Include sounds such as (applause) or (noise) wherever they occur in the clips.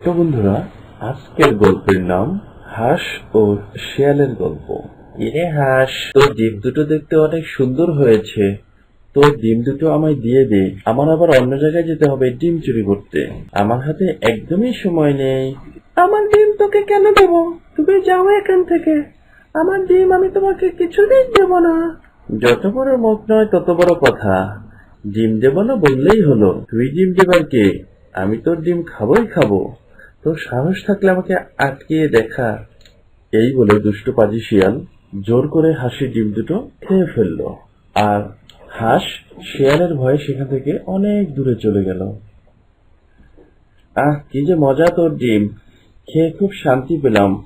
তো বন্ধুরা আজকের গল্পের নাম হাঁস ও শিয়ালের গল্প। এরে হাঁস তোর ডিম দুটো দেখতে অনেক সুন্দর হয়েছে। তোর ডিম দুটো আমায় দিয়ে দে আমার আবার অন্য জায়গায় যেতে হবে ডিম চুরি করতে। আমার হাতে একদমই সময় নেই। আমার ডিম তোকে কেন দেব? তুমি যাও এখান থেকে। আমার ডিম আমি তোমাকে কিছুতেই দেব না। যত বড় মুখ নয় তত বড় কথা। ডিম দেব না বললেই হলো। তুই ডিম দেবার কে? আমি তোর ডিম খাবোই খাব। তোর সাহস থাকলে আমাকে আটকিয়ে দেখা। এই বলে দুষ্ট পাজি শিয়াল জোর করে হাসির ডিম দুটো খেয়ে ফেলল। আর হাঁস শিয়ালের ভয়ে সেখান থেকে অনেক দূরে চলে গেল। আহ, কি যে মজা তোর ডিম। খেয়ে খুব শান্তি পেলাম।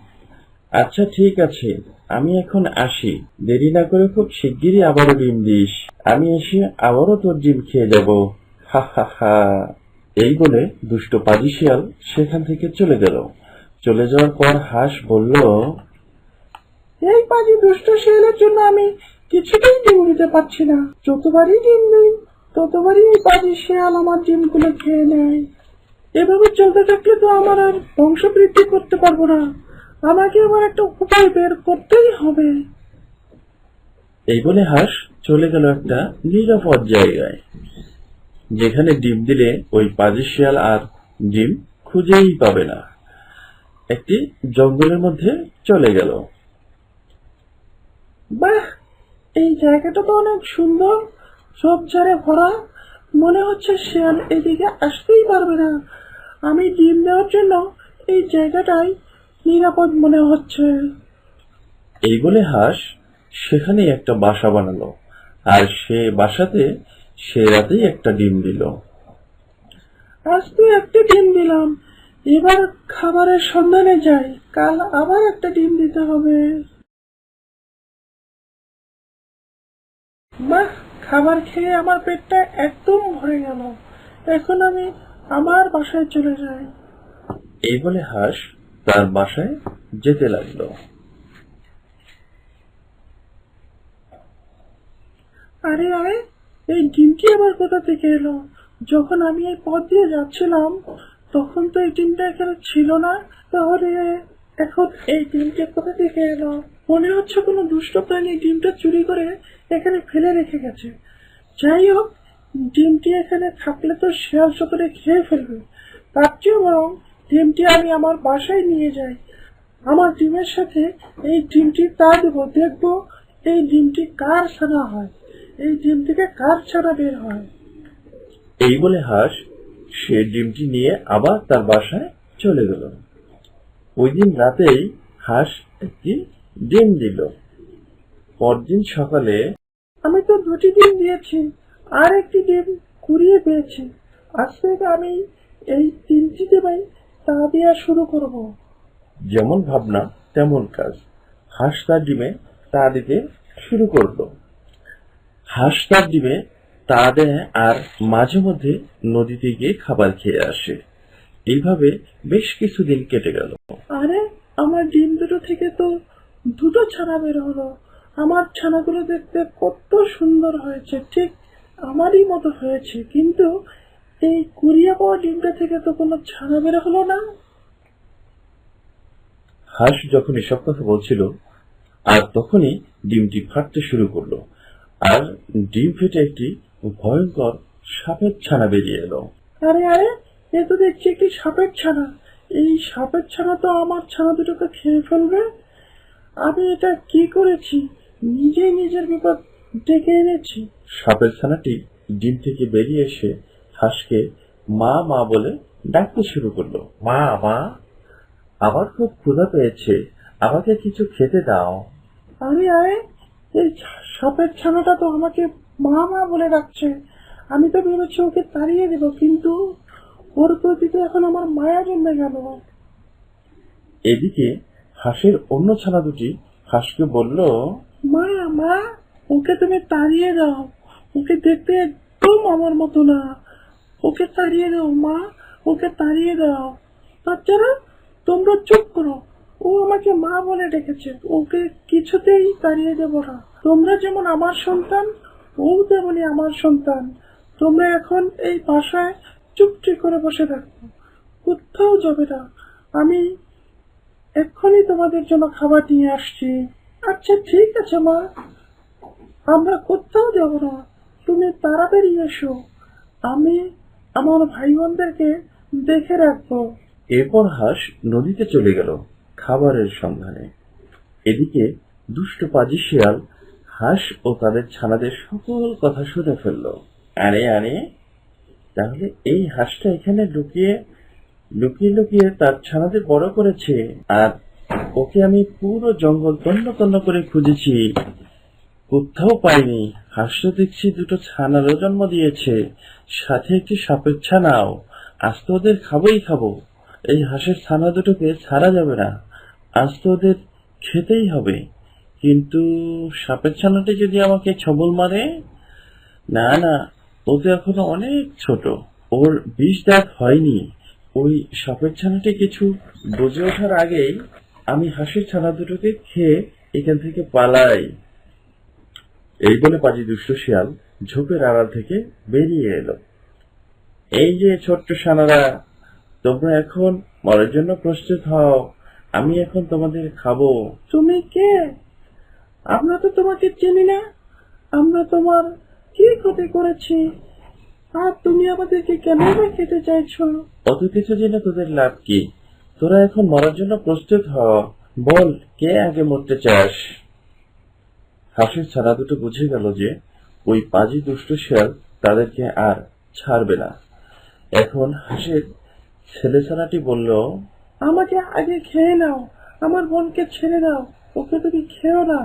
আচ্ছা ঠিক আছে। আমি এখন আসি। দেরি না করে খুব শিগগিরই আবারও ডিম দিস। আমি এসে আবারও তোর ডিম খেয়ে যাব। হা হা হা। এই বলে দুষ্ট পাজি শিয়াল সেখান থেকে চলে গেল। চলে যাওয়ার পর হাঁস বলল, এই পাজি দুষ্ট শিয়ালের জন্য আমি কিছুতেই ডিম দিতে পারছি না। যতবারই ডিম দিই, ততবারই এই পাজি শিয়াল আমার ডিমগুলো খেয়ে নেয়। এভাবে চলতে থাকলে তো আমার আর বংশ বৃদ্ধি করতে পারব না। আমাকে আমার একটা উপায় বের করতেই হবে। এই বলে হাঁস চলে গেল একটা নিরাপদ জায়গায়। যেখানে ডিম দিলে ওই পাজি শিয়াল আর ডিম খুঁজেই পাবে না। একটি জঙ্গলের মধ্যে চলে গেল। বাহ! এই জায়গাটা তো অনেক সুন্দর। সব ঝাড়ে ভরা। মনে হচ্ছে শিয়াল এদিকে আসতেই পারবে না। আমি ডিম দেওয়ার জন্য এই জায়গাটাই নিরাপদ মনে হচ্ছে। এই বলে হাঁস সেখানে একটা বাসা বানালো। আর সে বাসাতে সে রাতেই একটা ডিম দিল। আজ তো একটা ডিম দিলাম। এবার খাবারের সন্ধানে যাই। কাল আবার একটা ডিম দিতে হবে। বাহ, খাবার খেয়ে আমার পেটটা একদম ভরে গেল। এখন আমি আমার বাসায় চলে যাই। এই বলে হাঁস তার বাসায় যেতে লাগল। আরে আরে এই ডিমটি আবার কোথা থেকে এলো? যখন আমি এই পথ দিয়ে যাচ্ছিলাম, তখন তো এই ডিমটা এখানে ছিল না। তাহলে এখন এই ডিমটা কোথা থেকে এলো? মনে হচ্ছে কোনো দুষ্ট প্রাণী ডিমটা চুরি করে এখানে ফেলে রেখে গেছে। যাই হোক ডিমটি এখানে থাকলে তো শিয়াল চোখে খেয়ে ফেলবে। তার চেয়ে বরং ডিমটি আমি আমার বাসায় নিয়ে যাই। আমার ডিমের সাথে এই ডিমটি তা দেবো। দেখব এই ডিমটি কার ছানা হয়। এই ডিম থেকে কার ছাড়া বের হয়? এই বলে হাঁস সে ডিমটি নিয়ে আবার তার বাসায় চলে গেল। ওই দিন রাতেই হাঁস একটি ডিম দিল। পরদিন সকালে আমি তো দুটি ডিম দিয়েছি আর একটি ডিম কুড়িয়ে পেয়েছি। আজ থেকে আমি এই তিনটি ডিমাই তা দেওয়া শুরু করব। যেমন ভাবনা তেমন কাজ। হাঁস তার ডিমে তা দিতে শুরু করল। হাঁস তার ডিমে তা দেয় আর মাঝে মধ্যে নদীতে গিয়ে খাবার খেয়ে আসে। এইভাবে বেশ কিছুদিন কেটে গেল। আরে আমার ডিম দুটো থেকে তো দুটো ছানা বের হলো। আমার ছানাগুলো দেখতে কত সুন্দর হয়েছে ঠিক আমারই মতো হয়েছে। কিন্তু এই কুড়িয়ে পাওয়া ডিমটা থেকে তো কোনো ছানা বের হলো না। হাঁস যখন এসব কথা বলছিল আর তখনই ডিমটি ফাটতে শুরু করল। আর ডিম ফেটে একটি ভয়ঙ্কর সাপের ছানা বেরিয়ে এলো। আরে আরে, এ তো দেখছি একটি সাপের ছানা। এই সাপের ছানা তো আমার ছানা দুটোকে খেয়ে ফেলবে। আমি এটা কি করেছি? নিজেই নিজের বিপদ ডেকে এনেছি। সাপের ছানাটি ডিম থেকে বেরিয়ে এসে হাঁসকে মা মা বলে ডাকতে শুরু করল। মা মা, আমার খুব ক্ষুধা পেয়েছে। আমাকে কিছু খেতে দাও। আরে আরে এই সাপের ছানাটা তো আমাকে মা মা বলে ডাকছে। আমি তো ভেবেছি ওকে তাড়িয়ে দেব কিন্তু ওর প্রতি তো এখন আমার মায়া জন্মে গেল। এদিকে হাঁসের অন্য ছানা দুটি হাঁসকে বলল মা মা ওকে তুমি তাড়িয়ে দাও। ওকে দেখতে একদম আমার মতো না। ওকে তাড়িয়ে দাও মা ওকে তাড়িয়ে দাও। বাচ্চারা তোমরা চুপ করো। ও আমাকে মা বলে ডেকেছে। ওকে কিছুতেই তাড়িয়ে দেব না। তোমরা যেমন আমার সন্তান, ও তেমনি আমার সন্তান। তোমরা এখন এই বাসায় চুপটি করে বসে থাকো। কোথাও যাবে না। আমি এক্ষুনি তোমাদের জন্য খাবার নিয়ে আসছি। আচ্ছা ঠিক আছে, মা। আমরা কোথাও যাব না। তুমি তাড়াতাড়ি এসো। আমি আমার ভাই বোনদেরকে দেখে রাখব। এরপর হাঁস নদীতে চলে গেল। খাবারের সন্ধানে। এদিকে দুষ্ট পাজি শিয়াল হাঁস ও তাদের ছানাদের সকল কথা শুনে ফেলল। আরে আরে তাহলে এই হাঁসটা এখানে লুকিয়ে লুকিয়ে লুকিয়ে তার ছানাদের বড় করেছে। আর ওকে আমি পুরো জঙ্গল তন্ন তন্ন করে খুঁজেছি। কোথাও পাইনি। হাঁসটা দেখছি দুটো ছানারও জন্ম দিয়েছে। সাথে একটি সাপের ছানাও। আজ তো ওদের খাবোই খাব। এই হাঁসের ছানা দুটোকে ছাড়া যাবে না। আজ তো ওদের খেতেই হবে। কিন্তু সাপের ছানাটি যদি আমাকে ছবল মারে, না না, ও তো এখনও অনেক ছোট। ওর বিষ দাগ হয়নি। ওই সাপের ছানাটি কিছু বুঝে ওঠার আগেই আমি হাঁসের ছানা দুটোকে খেয়ে এখান থেকে পালাই। এই বলে পাজি দুষ্ট শিয়াল ঝোপের আড়াল থেকে বেরিয়ে এলো। এই যে ছোট্ট সানারা তোমরা এখন মরার জন্য প্রস্তুত হও। আমি এখন তোমাদের খাব। তুমি কে? আমরা তো তোমাকে চিনি না। আমরা তোমার কি ক্ষতি করেছি? আর তুমি আমাদেরকে কেন বা খেতে চাইছো? অত কিছু জেনে তোদের লাভ কি? তোরা এখন মরার জন্য প্রস্তুত হ। বল কে আগে মরতে চাস? হাসির ছাড়া দুটো বুঝে গেল যে ওই পাজি দুষ্ট শিয়াল তাদেরকে আর ছাড়বে না। এখন হাসির ছেলে ছানাটি বলল আমাকে আগে খেয়ে নাও। আমার বোনকে ছেড়ে দাও। ওকে তুমি খেও না।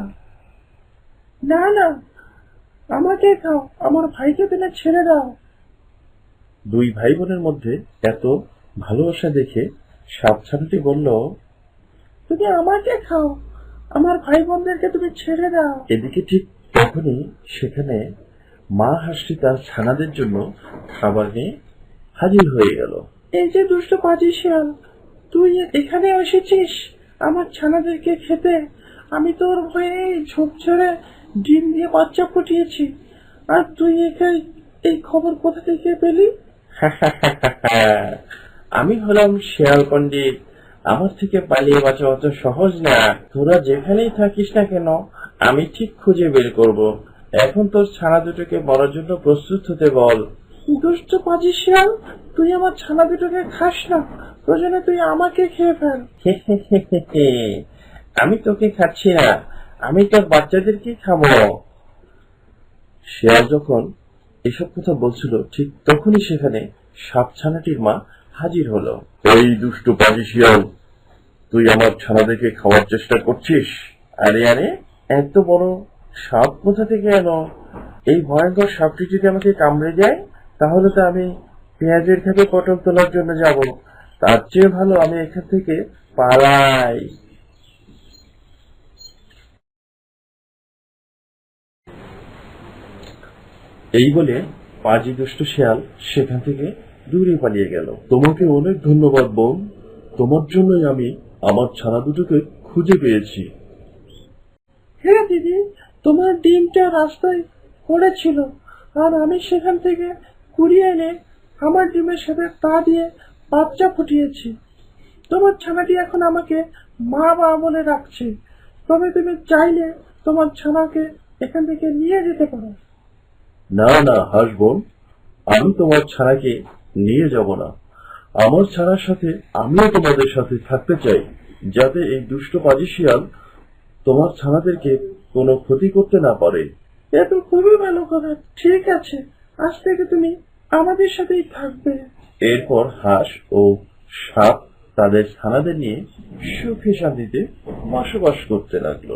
না না। আমাকে খাও। আমার ভাইকে তুমি ছেড়ে দাও। দুই ভাই বোনের মধ্যে এত ভালোবাসা দেখে সাপ ছানাটি বলল তুমি আমাকে খাও। আমার ভাই বোনদেরকে তুমি ছেড়ে দাও। এদিকে ঠিক তখনই সেখানে মা হাসি তার ছানাদের জন্য খাবার নিয়ে হাজির হয়ে গেল। এই যে দুষ্ট পাজি শিয়াল তুই এখানে এসেছিস? আমার ছানাদেরকে খেতে। আমি তোর ভয়ে ঝোপ ছেড়ে ডিম দিয়ে বাচ্চা ফুটিয়েছি। আর তুই এখানে এই খবর কোথা থেকে পেলি? (laughs) আমি হলাম শেয়াল পণ্ডিত। আমার থেকে পালিয়ে বাঁচা অত সহজ না। তোরা যেখানেই থাকিস না কেন, আমি ঠিক খুঁজে বের করব। এখন তোর ছানা দুটোকে মরার জন্য প্রস্তুত হতে বল। দুষ্ট পাজি শিয়াল তুই আমার ছানা দুটোকে খাস না প্রয়োজনে তুই আমাকে খেয়ে ফেল। (laughs) আমি তোকে খাচ্ছি না আমি তোর বাচ্চাদেরকে খাব। শেয়াল যখন এসব কথা বলছিল ঠিক তখনই সেখানে সাপ ছানাটির মা হাজির হলো। এই দুষ্ট পাজি শিয়াল তুই আমার ছানা ছানাদেরকে খাওয়ার চেষ্টা করছিস? আরে আরে এত বড় সাপ কোথা থেকে এলো? এই ভয়ঙ্কর সাপটি যদি আমাকে কামড়ে যায় তাহলে তো আমি পেঁয়াজের খেতে পটল তোলার জন্য যাব। তার চেয়ে ভালো আমি এখান থেকে পালাই। এই বলে পাজি দুষ্ট শেয়াল সেখান থেকে দূরে পালিয়ে গেল। তোমাকে অনেক ধন্যবাদ, বোন। তোমার জন্যই আমি আমার ছানা দুটোকে খুঁজে পেয়েছি। হ্যাঁ দিদি, তোমার ডিমটা রাস্তায় পড়েছিল, আর আমি সেখান থেকে কুড়িয়ে এনে আমার ডিমের সাথে তা দিয়ে বাচ্চা ফুটিয়েছি। তোমার ছানাটি এখন আমাকে মা মা বলে রাখছে তবে তুমি চাইলে তোমার ছানাকে এখান থেকে নিয়ে যেতে পারো। না না হাসবোন আমি তোমার ছানাকে নিয়ে যাব না। আমার ছানার সাথে আমিও তোমাদের সাথে থাকতে চাই যাতে এই দুষ্ট পাজি শিয়াল তোমার ছানাদেরকে কোনো ক্ষতি করতে না পারে। এ তো খুবই ভালো কথা ঠিক আছে। আজ থেকে তুমি আমাদের সাথেই থাকবে। এরপর হাঁস ও সাপ তাদের ছানাদের নিয়ে সুখে শান্তিতে বসবাস করতে লাগল।